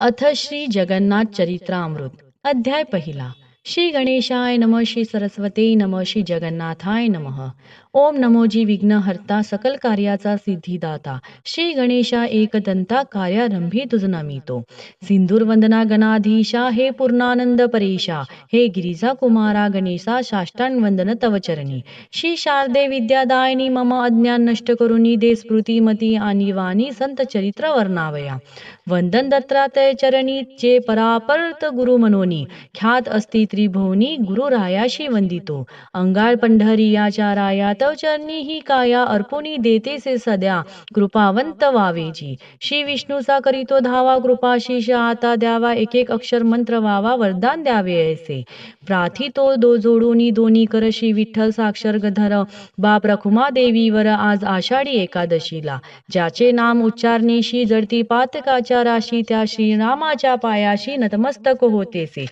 अथ श्री जगन्नाथ चरित्रामृत अध्याय पहिला. श्री गणेशाय नम श्री सरस्वते नम श्री जगन्नाथाय नमः. ओम नमोजी विघ्नहर्ता सकल कार्याचा सिद्धिदाता. श्री गणेशा एकदंता कार्यारंभी तुझ मितो सिंधूर वंदना गणाधीशा हे पूर्णानंद परेशा हे गिरिजा कुमारा गणेशा साष्टांग वंदन तव चरणी. श्री शारदे विद्यादायिनी मम अज्ञान नष्ट करुणी दे स्मृतिमती आणि वाणी संत चरित्र वर्णावया. वंदन दत्तात्रय चरणी चे परापर्त गुरु मनोनी ख्यात असती त्रिभुवनी गुरुरायाशी वंदितो. अंगाळ पंढरीयाच्या राया चरणी ही काया अर्पुनी देतेसे सद्या. कृपावंत वावेजी. श्री विष्णूचा करीतो धावा कृपा शिष आता द्यावा एक एक अक्षर मंत्र वावा वरदान द्यावे ऐसे. प्राथितो दो जोडूनी दोन्ही कर श्री विठ्ठल साक्षर गधर बाप रखुमा देवीवर आज आषाढी एकादशीला. ज्याचे नाम उच्चारणेशी जडती पातकाच्या राशी त्या श्रीरामाच्या पायाशी नतमस्तक होतेसे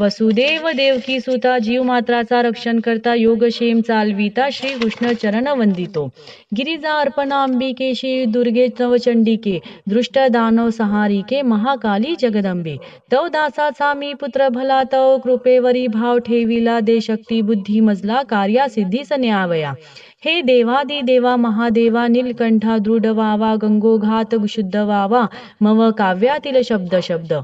वसुदेव देवकी सुता जीव मात्राचा रक्षण करता योगक्षेम चालविता श्री कृष्ण चरण वंदितो. गिरिजा अर्पणा अंबिकेशी दुर्गे नवचंडिके दृष्ट दानव सहारिके महाकाली जगदंबे. तव दासाचा मी पुत्र भला तव कृपेवरी भाव ठेविला दे शक्ती बुद्धी मजला कार्या सिद्धी सन्यावया. हे देवादी देवा महादेवा नीलकंठा दृढ व्हावा गंगोघात शुद्ध व्हावा मव काव्यातील शब्द शब्द.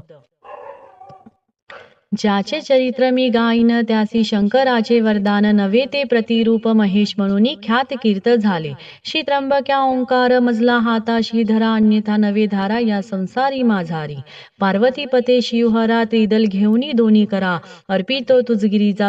ज्याचे चरित्र मी गाईन त्यासी शंकराचे वरदान नवे ते प्रतिरूप महेश म्हणून ख्यात कीर्त झाले. श्री त्र्यंबक्या ओंकार मजला हाता श्रीधरा अन्यथा नवे धारा या संसारी माझारी. पार्वतीपते शिवहरा त्रिदल घेऊनी दोन्ही करा. अर्पितो तुझ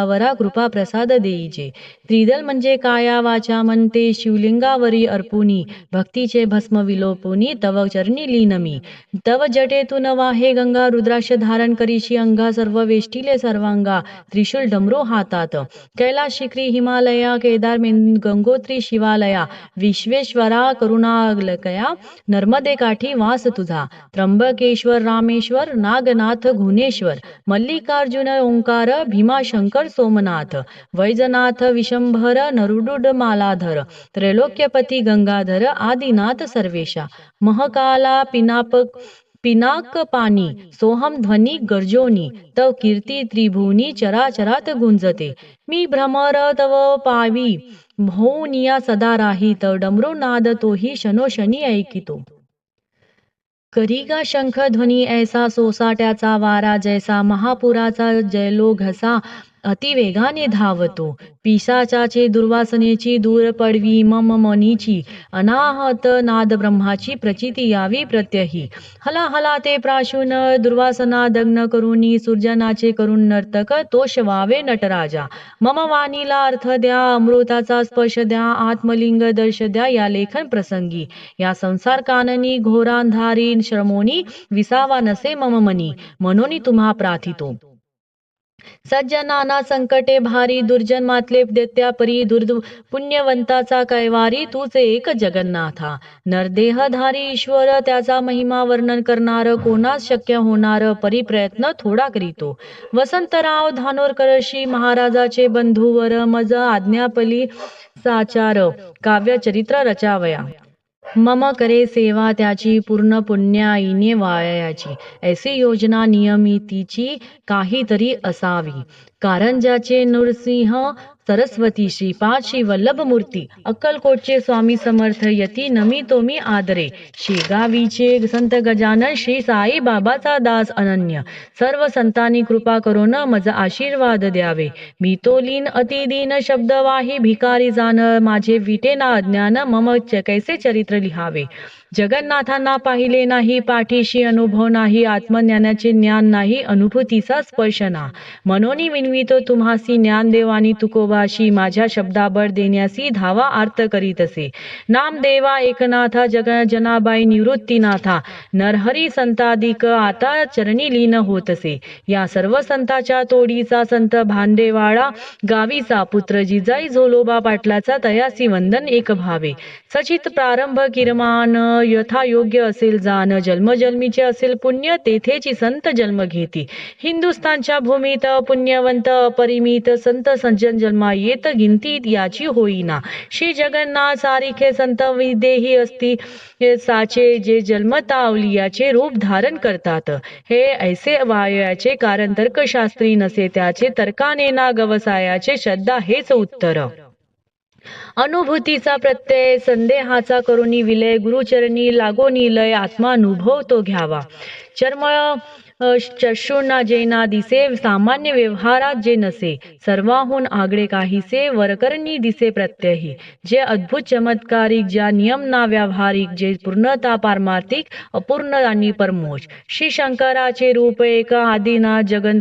वरा कृपा प्रसाद देईजे. त्रिदल म्हणजे काया वाचा मनते शिवलिंगावरी अर्पुनी. भक्तीचे भस्म विलोपुनी तव चरणी लीनमी. तव जटेतून वाहे गंगा रुद्राक्ष धारण करीशी अंगा सर्व वेष्टिले सर्वांगा त्रिशूल डमरू हातात. कैलास शिखरी हिमालया केदार गंगोत्री शिवालया विश्वेश्वरा करुणालकया नर्मदे काठी वास तुझा त्र्यंबकेश्वर रामेश्वर नागनाथ घुनेश्वर मल्लिकार्जुन ओंकार भीमाशंकर सोमनाथ वैजनाथ विशंभर नरुडुड मालाधर त्रैलोक्यपती गंगाधर आदिनाथ सर्वेशा महकाला पिनापक पिनाक पाणी सोहम ध्वनी गर्जोनी तव कीर्ती त्रिभुवनी चराचरात गुंजते। मी भ्रमर तव पावी भोनिया सदा राही तव डमरो नाद तोही शनोशनी ऐकितो। करीगा शंख ध्वनी ऐसा सोसाट्याचा वारा जैसा महापुराचा जयलो घसा अतिवेगाने धावतो. पिशाचाचे दुर्वासनेची दूर पडवी मम मनीची. अनाहत नाद ब्रह्माची प्रचिती यावी प्रत्यही. हला हला ते प्राशून दुर्वासना दग्न करुणी सुर्जनाचे करून नर्तक तोष व्हावे नटराजा. मम वाणीला अर्थ द्या अमृताचा स्पर्श द्या आत्मलिंग दर्श द्या या लेखन प्रसंगी. या संसार काननी घोरांधारी श्रमोनी विसावा नसे मम मनी. मनोनी तुम्हा प्रार्थितो. सज्जनाना संकटे भारी दुर्जन मातले देत्या परी दुर्द पुण्यवंताचा कैवारी तूच एक जगन्नाथा. नरदेहधारी ईश्वर त्याचा महिमा वर्णन करणार कोणास शक्य होणार परिप्रयत्न थोडा करीतो. वसंतराव धानोरकरशी महाराजाचे बंधूवर मज आज्ञापली साचार काव्य चरित्र रचावया. मम करे सेवा त्याची पूर्ण पुण्याईने वायाची. ऐसी योजना नियमितीची काहीतरी असावी. कारण ज्याचे नृसिंह सरस्वती श्रीपाद श्री वल्लभ मूर्ती अक्कलकोटचे स्वामी समर्थ यती नमी मी आदरे शेगावीचे संत गजानन श्री साई बाबाचा दास अनन्य. सर्व संतांनी कृपा करून मज आशीर्वाद द्यावे. मी तो लीन अतिदीन शब्द वाही भिकारी जाण माझे विटे ना अज्ञान मम च- कैसे चरित्र लिहावे. जगन्नाथांना पाहिले नाही पाठीशी अनुभव नाही आत्मज्ञानाचे ज्ञान नाही अनुभूतीचा स्पर्श ना. मनोनी विनवितो तुम्हासी ज्ञान देवानी देवाशी माझ्या शब्दाबळ देण्यासी धावा आर्त करीत असे नामदेवा एकनाथ जग जनाबाई निवृत्तीनाथा. नरहरी संतादिक आता चरणी लीन होत असे या सर्व संताच्या तोडीचा संत भांडेवाडा गावीचा पुत्र जिजाई झोलोबा पाटलाचा तयासी वंदन एक भावे. सचित प्रारंभ किरमान यथा योग्य असेल जाण जन्मजन्मीचे असेल पुण्य तेथेची संत जन्म घेती. हिंदुस्थानच्या भूमीत पुण्यवंत अपरिमित संत सज्जन जन्मा जन्मा येत गिनतीत याची होईना. श्री जगन्नाथ सारिखे संत विदेही असती. साचे जे जन्मता अवलियाचे रूप धारण करतात. हे ऐसे वायाचे कारण तर्कशास्त्री नसे त्याचे तर्काने ना गवसायाचे श्रद्धा हेच उत्तर. अनुभूतीचा प्रत्यय संदेहाचा करुणी विलय गुरुचरणी लागोनी लय आत्मानुभव तो घ्यावा. चर्म अ, जे ना दिसे सामान्य व्यवहारात जे नसे सर्वाहून आगळे काहीसे वरकरणी दिसे प्रत्ययी. जे अद्भुत चमत्कारिक ज्या नियम ना व्यावहारिक जे पूर्णता पारमार्थिक अपूर्ण आणि परमोश श्री शंकराचे रूप एक आदिना जगन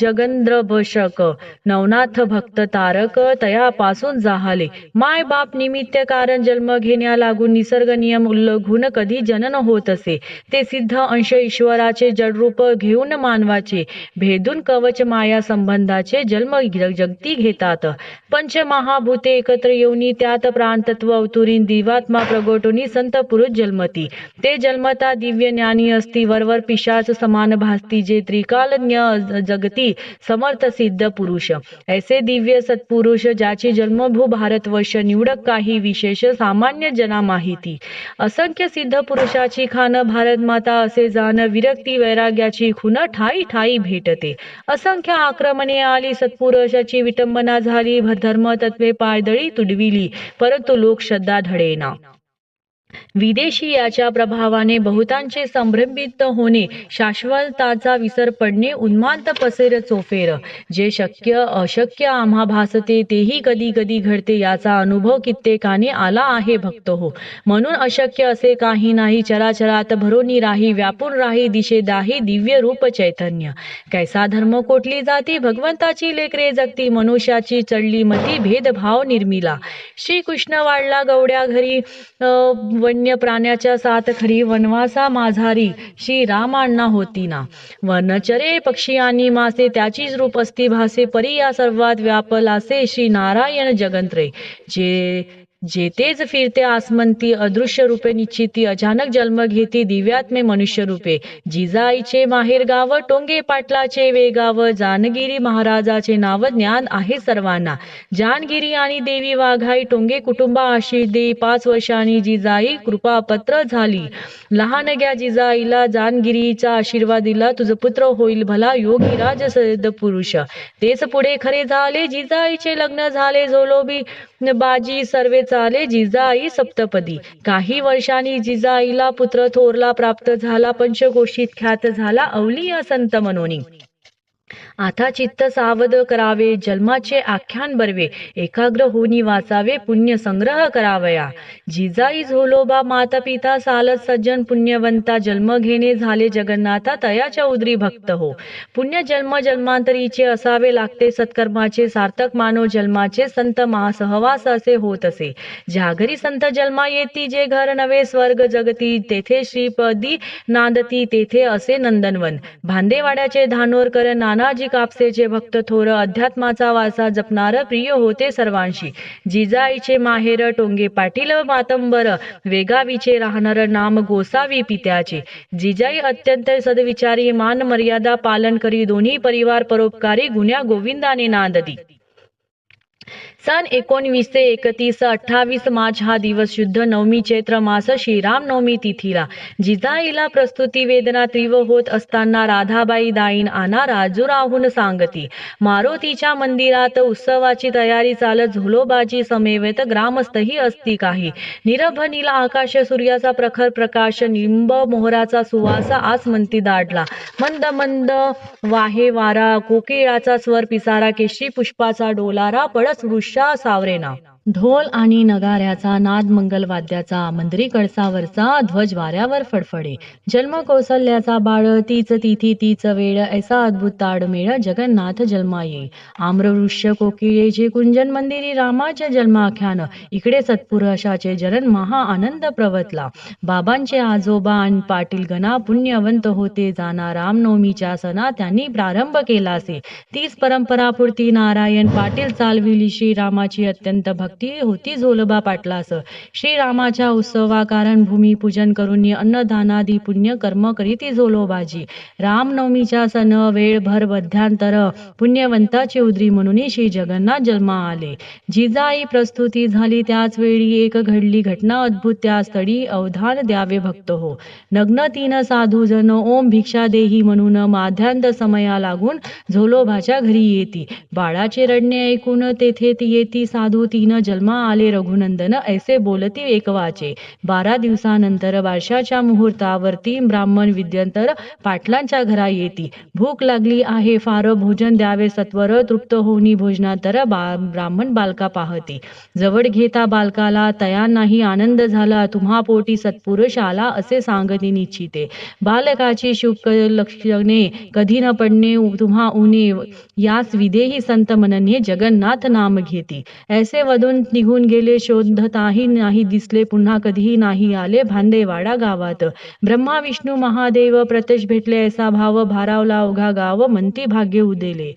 जगंद्रभशक नवनाथ भक्त तारक तयापासून जाहले. माय बाप निमित्त कारण जन्म घेण्या लागून निसर्ग नियम उल्लंघून कधी जनन होत असे. ते सिद्ध अंश ईश्वराचे जडरूप घेऊन मानवाचे भेदून कवच माया संबंधाचे जन्म ग- जगती घेतात पंचमहाभूते एकत्र येऊनी त्यात प्राणतत्व अवतुरीन दिवात्मा प्रगटुनी संत पुरुष जन्मती ते जन्मता दिव्य ज्ञानी असती वरवर पिशाच समान भासती जे त्रिकालज्ञ जगती समर्थ सिद्ध पुरुष ऐसे दिव्य सत्पुरुष ज्याची जन्मभू भारतवर्ष निवडक काही विशेष सामान्य जना माहिती असंख्य सिद्ध पुरुषाची खान भारत माता असे जाण विरक्ती वैराग्याची खुन ठाई ठाई भेटते. असंख्य आक्रमणे आली सत्पुरुषाची विटंबना झाली धर्म तत्वे पायदळी तुडविली परंतु लोक श्रद्धा धडेना विदेशी याच्या प्रभावाने बहुतांचे संभ्रमित होणे शाश्वताचा विसर पडणे उन्मांत पसेर चोफेर. जे शक्य अशक्य आम्हा भासते तेही कधी कधी घडते याचा अनुभव कित्येकाने आला आहे भक्त हो. म्हणून अशक्य असे काही नाही चराचरात भरोनी राही व्यापून राही दिशे दाही दिव्य रूप चैतन्य. कैसा धर्म कोटली जाती भगवंताची लेकरे जगती मनुष्याची चढली मती भेदभाव निर्मिला. श्रीकृष्ण वाढला गवड्या घरी अ, वन्य प्राण्याच्या साथ खरी वनवासा माझारी. श्री रामांना होती ना वनचरे पक्षी आणि मासे त्याचीच रूप असती भासे परी या सर्वात व्यापलासे श्री नारायण जगंत्रे. जे जेतेज फिरते आसमंती अदृश्य रूपे निश्चिती अचानक जन्म घेती दिव्यात्मे मनुष्य रूपे. जिजाईचे माहेर गाव टोंगे पाटलाचे वेगाव जानगिरी महाराजाचे नाव ज्ञान आहे सर्वांना. जानगिरी आणि देवी वाघाई टोंगे कुटुंबा आशिष देई पाच वर्षांनी जिजाई कृपापत्र झाली. लहानग्या जिजाईला जानगिरीचा आशीर्वाद दिला तुझं पुत्र होईल भला योगी राज पुरुष. तेच पुढे खरे झाले जिजाईचे लग्न झाले झोलोबी बाजी सर्वेच चाले जिजाई सप्तपदी. काही वर्षांनी जिजाईला पुत्र थोरला प्राप्त झाला पंचकोशीत ख्यात झाला अवलिया संत मनोनी. आता चित्त सावध करावे जन्माचे आख्यान बरवे एकाग्र होनी वाचावे पुण्य संग्रह करावया. जिजाई झोलोबा माता पिता सालत सज्जन पुण्यवंता जन्म घेणे झाले जगन्नाथा तयाच्या उदरी भक्त हो. पुण्य जन्म जन्मांतरीचे असावे लागते सत्कर्माचे सार्थक मानव जन्माचे संत महासहवास असे होत असे. ज्या घरी संत जन्मा येती जे घर नवे स्वर्ग जगती तेथे श्रीपदी नांदती तेथे असे नंदनवन. भांदेवाड्याचे धानोरकर नानाजी कापसेचे भक्त थोर अध्यात्माचा वारसा जपणार प्रिय होते सर्वांशी. जिजाईचे माहेर टोंगे पाटील मातंबर वेगावीचे राहणार नाम गोसावी पित्याचे. जिजाई अत्यंत सदविचारी मान मर्यादा पालन करी दोन्ही परिवार परोपकारी गुन्ह्या गोविंदाने नांदती सन एकोणवीसशे एकतीस अठ्ठावीस मार्च हा दिवस शुद्ध नवमी चैत्र मास श्रीराम नवमी तिथीला. जिजाईला प्रस्तुती वेदना तीव्र होत असताना राधाबाई दाईन आना राजूराहून सांगती. मारुतीच्या मंदिरात उत्सवाची तयारी चालत झुलोबाजी समेवेत ग्रामस्थही असती काही. निरभ नीला आकाश सूर्याचा प्रखर प्रकाश निंब मोहराचा सुवास आसमंती दाटला. मंद मंद वाहे वारा कोकिळाचा स्वर पिसारा केशरी पुष्पाचा डोलारा पळस वृक्ष सावरेना. ढोल आणि नगाऱ्याचा नाद मंगल वाद्याचा मंदरी कळसावरचा ध्वज वाऱ्यावर फडफडे. जन्म कौसल्याचा बाळ तीच तिथी तीच वेळ ऐसा अद्भुत ताडमेळ जगन्नाथ जन्माये. आम्रवृक्ष कोकिळेचे कुंजन मंदिरी रामाच्या जन्माख्यान इकडे सत्पुरुषाचे जरण महा आनंद प्रवतला. बाबांचे आजोबा आणि पाटील गणा पुण्यवंत होते जाना रामनवमीच्या सणा त्यांनी प्रारंभ केला असे तीच परंपरा पुरती नारायण पाटील चालविली श्रीरामाची अत्यंत भक्त भक्ती होती झोलोबा पाटलास. श्रीरामाच्या उत्सवा कारण भूमी पूजन करून अन्नदानादी पुण्य कर्म करीती झोलोबाजी रामनवमीच्या सण वेळ भर मध्यांतर पुण्यवंताची उद्री म्हणून श्री जगन्नाथ जन्मा आले. जिजाई प्रस्तुती झाली त्याच वेळी एक घडली घटना अद्भुत. त्या स्थळी अवधान द्यावे भक्त हो. नग्न तीन साधू जन ओम भिक्षा देही म्हणून माध्यांत समया लागून झोलोबाच्या घरी येती. बाळाचे रडणे ऐकून तेथे ती येती साधू तीन जन्मा आले रघुनंदन ऐसे बोलती एकवाचे. बारा दिवसानंतर वर्षाच्या मुहूर्तावरती ब्राह्मण विद्यंतर पाटलांच्या घरा येती. भूक लागली आहे फार भोजन द्यावे सत्वर तृप्त होऊनी भोजनातर बा ब्राह्मण बालका पाहते. जवळ घेता बालकाला तया नाही आनंद झाला तुम्हा पोटी सत्पुरुष आला असे सांगती निश्चिते. बालकाची शुक लक्षणे कधी न पडणे तुम्हा उने यास विदेही संत मनने जगन्नाथ नाम घेती. ऐसे वधून पण निघून गेले शोधताही नाही दिसले पुन्हा कधीही नाही आले भांदेवाडा गावात. ब्रह्मा विष्णू महादेव प्रत्यक्ष भेटले ऐसा भाव भारावला अवघा गाव म्हणती भाग्य उदेले.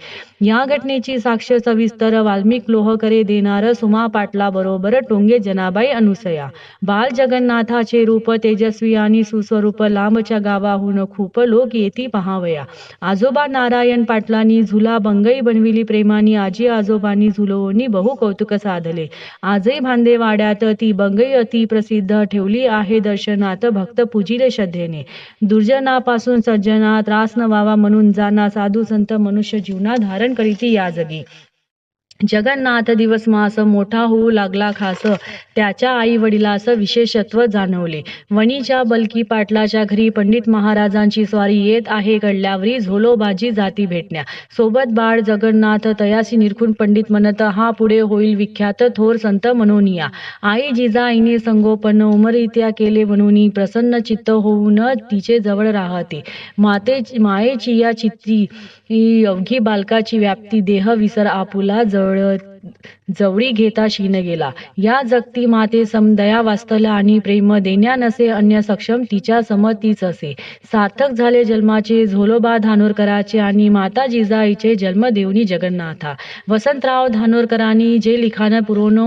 या घटनेची साक्ष सविस्तर वाल्मिक लोहकरे देणार सुमा पाटला बरोबर टोंगे जनाबाई अनुसया. बाल जगन्नाथाचे रूप तेजस्वी आणि सुस्वरूप लांबच्या गावाहून खूप लोक येती पहावया. आजोबा नारायण पाटलांनी झुला बंगई बनविली प्रेमानी आजी आजोबांनी झुलवणी बहु कौतुक साधले. आजही भांदेवाड्यात ती बंगई अति प्रसिद्ध ठेवली आहे दर्शनात भक्त पूजिले श्रद्धेने. दुर्जनापासून सज्जना त्रास न व्हावा म्हणून जाना साधू संत मनुष्य जीवना धारण करीती या जगी. जगन्नाथ दिवस मास मोठा होऊ लागला खास. त्याच्या आई वडिलास विशेषत्व जाणवले. वणीच्या बलकी पाटलाच्या घरी पंडित महाराजांची स्वारी येत आहे कळल्यावरी झोलोबाजी जाती भेटण्या. सोबत बाळ जगन्नाथ तयासी निरखून पंडित म्हणत हा पुढे होईल विख्यात थोर संत म्हणून या आई जिजाईने संगोपन उमरित्या केले म्हणून प्रसन्न चित्त होऊन तिचे जवळ राहते. माते मायेची या चित्ती अवघी बालकाची व्याप्ती देह विसर आपुला जवळ Lord जवळी घेता शीन गेला. या जगती माते समदया वास्तला आणि प्रेम देण्या नसे अन्य सक्षम तिच्या समतीच असे. सार्थक झाले जन्माचे झोलोबा धानोरकराचे आणि माता जिजाईचे जन्म देवनी जगन्नाथा. वसंतराव धानोरकरांनी जे लिखाण पुरवून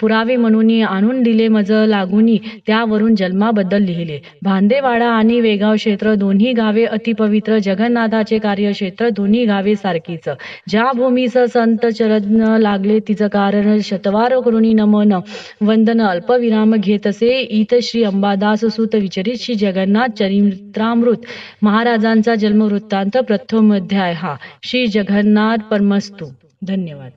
पुरावे म्हणून आणून दिले मज लागुनी त्यावरून जन्माबद्दल लिहिले. भांदेवाडा आणि वेगाव क्षेत्र दोन्ही गावे अतिपवित्र जगन्नाथाचे कार्यक्षेत्र दोन्ही गावे सारखीच. ज्या भूमीस संत चरण लागले तिचं कारण शतवार करुणी नमन वंदन अल्पविराम घेतसे। इत श्री अंबादास सुत विचरित श्री जगन्नाथ चरित्रामृत। महाराजांचा जन्मवृत्तांत प्रथम अध्याय हा। श्री जगन्नाथ परमस्तु। धन्यवाद।